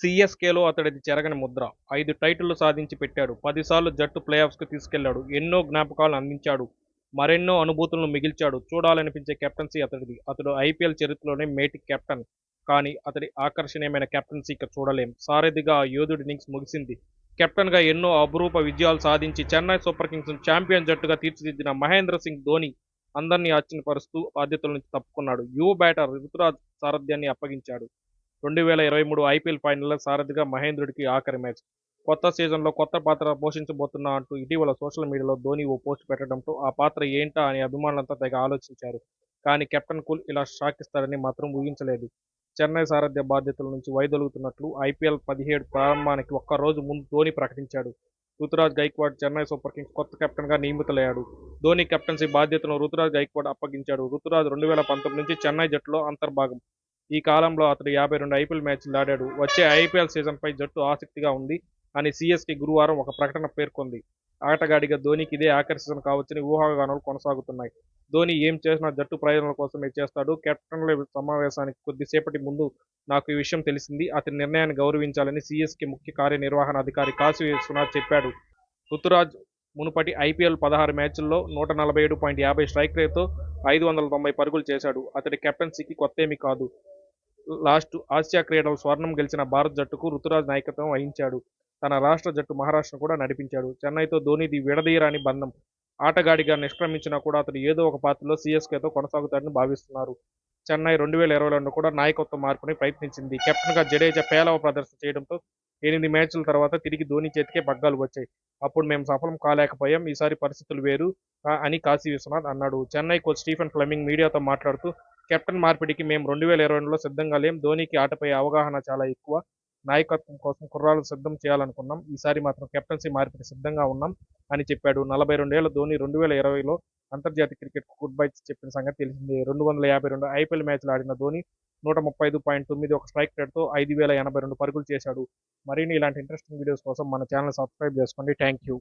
సిఎస్కేలో అతడిది చెరగని ముద్ర. ఐదు టైటిళ్ళు సాధించి పెట్టాడు. పదిసార్లు జట్టు ప్లేఆఫ్స్కు తీసుకెళ్ళాడు. ఎన్నో జ్ఞాపకాలను అందించాడు. మరెన్నో అనుభూతులను మిగిల్చాడు. చూడాలనిపించే కెప్టెన్సీ అతడిది. అతడు ఐపీఎల్ చరిత్రలోనే మేటి కెప్టెన్. కానీ అతడి ఆకర్షణీయమైన కెప్టెన్సీ ఇక చూడలేం. సారథిగా ఆ యోధుడి ఇన్నింగ్స్ ముగిసింది. కెప్టెన్గా ఎన్నో అపురూప విజయాలు సాధించి చెన్నై సూపర్ కింగ్స్ ఛాంపియన్ జట్టుగా తీర్చిదిద్దిన మహేంద్ర సింగ్ ధోని అందరినీ ఆశ్చర్యపరుస్తూ బాధ్యతల నుంచి తప్పుకున్నాడు. యువ బ్యాటర్ ఋతురాజ్ సారథ్యాన్ని అప్పగించాడు. రెండు వేల ఇరవై మూడు ఐపీఎల్ ఫైనల్లో సారథిగా మహేంద్రుడికి ఆఖరి మ్యాచ్. కొత్త సీజన్లో కొత్త పాత్ర పోషించబోతున్నా అంటూ ఇటీవల సోషల్ మీడియాలో ధోని ఓ పోస్ట్ పెట్టడంతో ఆ పాత్ర ఏంటా అని అభిమానులంతా తెగ ఆలోచించారు. కానీ కెప్టెన్ కూల్ ఇలా షాక్ ఇస్తారని మాత్రం ఊహించలేదు. చెన్నై సారథ్య బాధ్యతల నుంచి వైదొలుగుతున్నట్లు ఐపీఎల్ పదిహేడు ప్రారంభానికి ఒక్క రోజు ముందు ధోని ప్రకటించాడు. రుతురాజ్ గైక్వాడ్ చెన్నై సూపర్ కింగ్స్ కొత్త కెప్టెన్గా నియమితులయ్యాడు. ధోని కెప్టెన్సీ బాధ్యతను రుతురాజ్ గైక్వాడ్ అప్పగించాడు. రుతురాజ్ రెండు వేల పంతొమ్మిది నుంచి చెన్నై జట్టులో అంతర్భాగం. ఈ కాలంలో అతడు యాభై రెండు ఐపీఎల్ మ్యాచ్లు ఆడాడు. వచ్చే ఐపీఎల్ సీజన్పై జట్టు ఆసక్తిగా ఉంది అని సిఎస్కి గురువారం ఒక ప్రకటన పేర్కొంది. ఆటగాడిగా ధోనికి ఇదే ఆఖరి సీజన్ కావచ్చని ఊహాగానాలు కొనసాగుతున్నాయి. ధోని ఏం చేసినా జట్టు ప్రయోజనాల కోసమే చేస్తాడు. కెప్టెన్ల సమావేశానికి కొద్దిసేపటి ముందు నాకు ఈ విషయం తెలిసింది. అతని నిర్ణయాన్ని గౌరవించాలని సిఎస్కే ముఖ్య కార్యనిర్వహణాధికారి కాశీ విశ్వనాథ్ చెప్పాడు. ఋతురాజ్ మునుపటి ఐపీఎల్ పదహారు మ్యాచ్ల్లో నూట నలభై ఏడు పాయింట్ యాభై స్ట్రైక్ రేట్తో ఐదు వందల తొంభై పరుగులు చేశాడు. అతడి కెప్టెన్సీకి కొత్తేమీ కాదు. లాస్ట్ ఆసియా క్రీడలు స్వర్ణం గెలిచిన భారత్ జట్టుకు ఋతురాజ్ నాయకత్వం వహించాడు. తన రాష్ట్ర జట్టు మహారాష్ట్ర కూడా నడిపించాడు. చెన్నైతో ధోనిది విడదీయరాని బంధం. ఆటగాడిగా నిష్క్రమించినా కూడా అతడు ఏదో ఒక పాత్రలో సిఎస్కేతో కొనసాగుతాడని భావిస్తున్నారు. చెన్నై రెండు వేల ఇరవై రెండు కూడా నాయకత్వం మార్పుని ప్రయత్నించింది. కెప్టెన్గా జడేజా పేలవ ప్రదర్శన చేయడంతో ఎనిమిది మ్యాచ్ల తర్వాత తిరిగి ధోని చేతికే పగ్గాలు వచ్చాయి. అప్పుడు మేము సఫలం కాలేకపోయాం. ఈసారి పరిస్థితులు వేరు అని కాశీ విశ్వనాథ్ అన్నాడు. చెన్నై కోచ్ స్టీఫెన్ ఫ్లెమింగ్ మీడియాతో మాట్లాడుతూ కెప్టెన్ మార్పిడికి మేము రెండు వేల ఇరవై రెండులో సిద్ధంగా లేం. ధోనికి ఆటపై అవగాహన చాలా ఎక్కువ. నాయకత్వం కోసం కుర్రాలను సిద్ధం చేయాలనుకున్నాం. ఈసారి మాత్రం కెప్టెన్సీ మార్పిడి సిద్ధంగా ఉన్నాం అని చెప్పాడు. నలభై రెండేళ్ళ ధోని రెండు వేల ఇరవైలో అంతర్జాతీయ క్రికెట్ గుడ్ బై చెప్పిన సంగతి తెలిసింది. రెండు వందల యాభై రెండు ఐపీఎల్ మ్యాచ్లు ఆడిన ధోని నూట ముప్పై ఐదు పాయింట్ తొమ్మిది ఒక స్ట్రైక్ రేట్తో ఐదు వేల ఎనభై రెండు పరుగులు చేశాడు. మరిన్ని ఇలాంటి ఇంట్రెస్టింగ్ వీడియోస్ కోసం మన ఛానల్ సబ్స్క్రైబ్ చేసుకోండి. Thank you